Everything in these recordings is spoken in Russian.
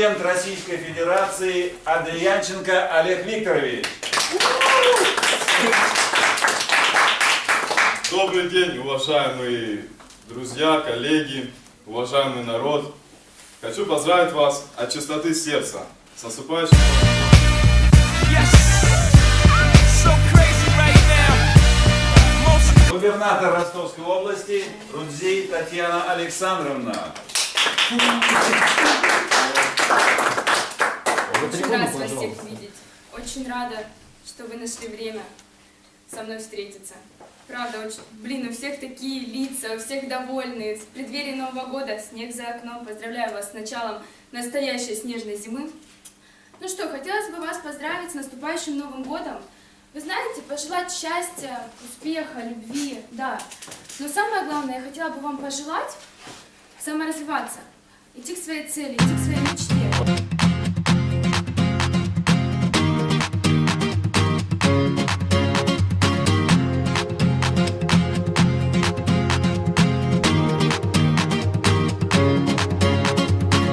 президент Российской Федерации Адриянченко Олег Викторович. Добрый день, уважаемые друзья, коллеги, уважаемый народ. Хочу поздравить вас от чистоты сердца с наступающим Губернатор Ростовской области Рудзей Татьяна Александровна. Очень рада вас всех видеть. Очень рада, что вы нашли время со мной встретиться. Правда, очень... Блин, у всех такие лица, у всех довольные. В преддверии Нового года, снег за окном. Поздравляю вас с началом настоящей снежной зимы. Ну что, хотелось бы вас поздравить с наступающим Новым годом. Вы знаете, пожелать счастья, успеха, любви, да. Но самое главное, я хотела бы вам пожелать саморазвиваться, идти к своей цели, идти к своей мечте.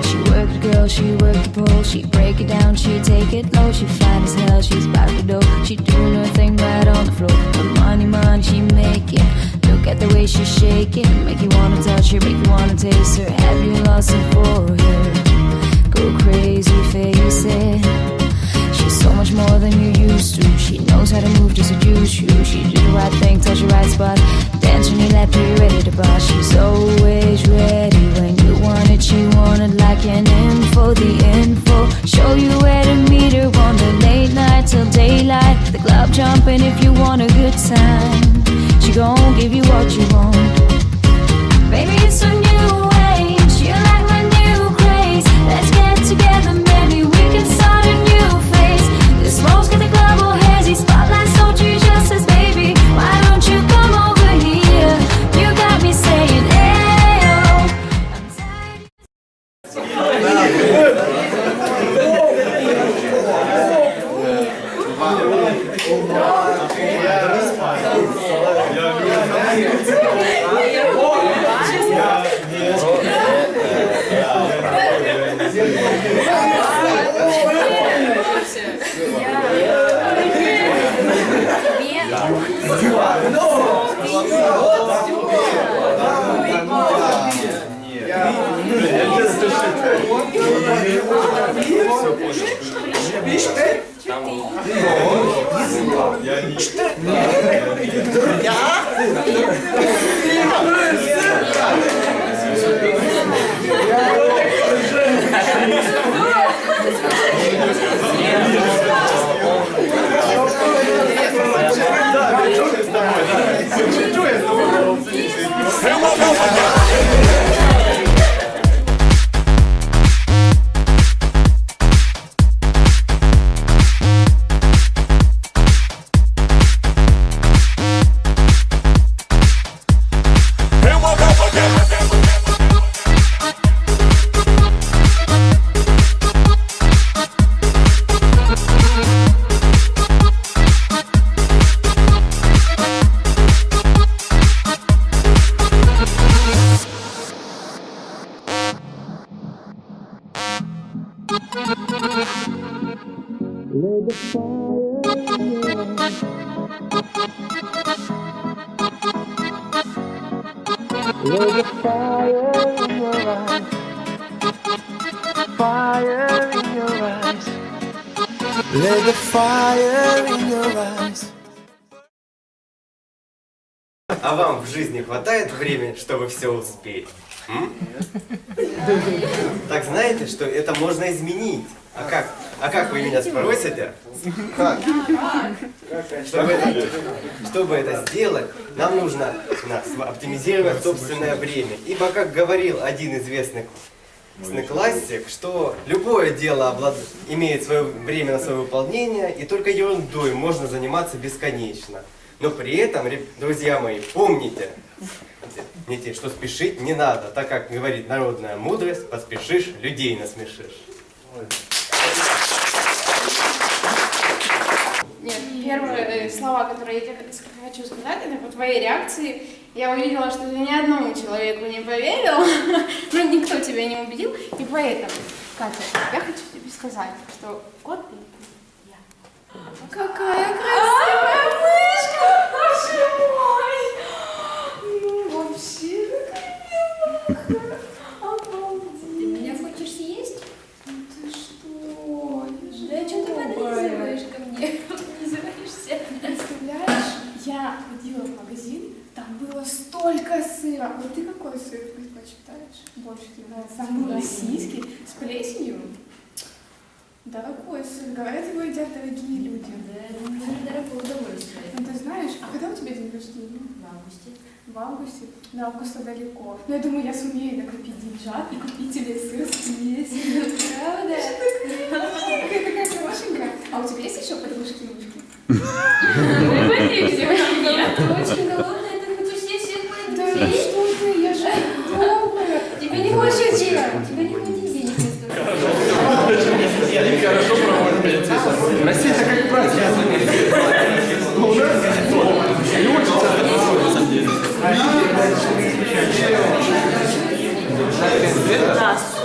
She worked the girl, she worked the pole. She break it down, she take it low. She fine as hell, she's about to do. She doing her thing right on the floor. The money, money she making. Look at the way she's shaking, make you wanna touch her, make you wanna taste her. Have you lost it for her? Go crazy, face it. She's so much more than you used to. She knows how to move to seduce you. She do the right thing, touch the right spot. Dance when you left, you ready to boss. She's always ready when Нет. Биште. Я не. Я. А вам в жизни хватает времени, чтобы все успеть? Так знаете, что это можно изменить. А как? А как вы меня спросите? Чтобы это, чтобы это сделать, нам нужно оптимизировать собственное время. Ибо, как говорил один известный классик, что любое дело облад- имеет свое время на свое выполнение, и только ерундой можно заниматься бесконечно. Но при этом, друзья мои, помните, помните, что спешить не надо, так как говорит народная мудрость, поспешишь, людей насмешишь. Нет, первые э, слова, которые я тебе хочу сказать, это по твоей реакции. Я увидела, что ты ни одному человеку не поверил, ну никто тебя не убедил, и поэтому Катя, я хочу тебе сказать, что кот это я. Какая красивая Ты меня хочешь съесть? Ну ты что? Я Да что ты подлизываешь ко мне? Подлизываешься. Представляешь, я ходила в магазин, там было столько сыра. Вот ты какой сыр предпочитаешь? Больше тебе нравится? Самый российский, с плесенью? Дорогой сыр, говорят, его едят дорогие люди. Да, это дорогое удовольствие. Ну ты знаешь, а когда у тебя день рождения? В августе. В августе? До августа далеко. Но я думаю, я сумею накопить деньжат и купить тебе сыр с плесенью. Правда? Ты такая хорошенькая. А у тебя есть еще подружки-мышки? Смотри, все Я очень голодная, ты хочешь съесть всех моих Да друзей? что ты, я же добрая. Тебе не хочется, тебе не хватит денег просто.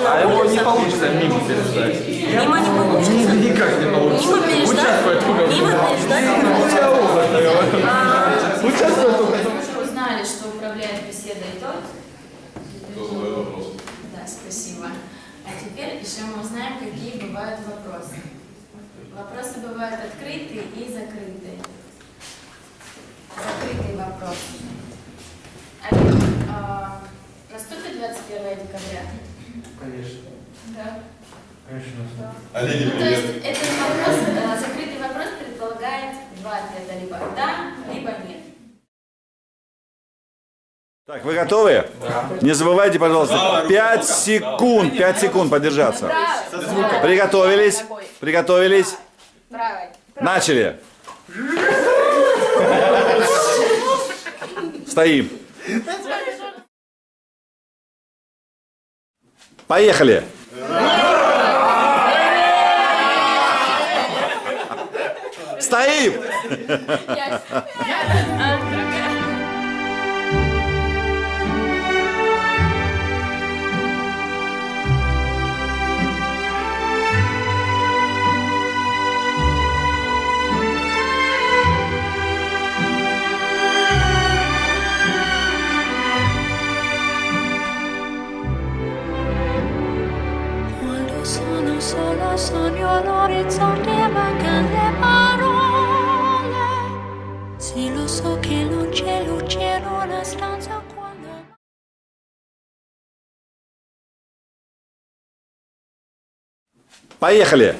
А его не получится мимо переждать. Мимо не получится. Никак не получится. Мимо переждать. Мимо переждать. Участвует только. Узнали, что управляет беседой тот. Кто задает вопрос? Да, спасибо. А теперь еще мы узнаем, какие бывают вопросы. Вопросы бывают открытые и закрытые. Закрытый вопрос. Олег, а, наступит 21 декабря? Конечно. Да. Конечно. Олеги, Ну, то есть этот вопрос, э, закрытый вопрос предполагает два ответа, либо да, либо нет. Так, вы готовы? Не забывайте, пожалуйста, Правая рука, 5 рука. секунд, 5 секунд подержаться. Приготовились? Приготовились? Начали. Стоим. Поехали. Стоим. Quando Поехали.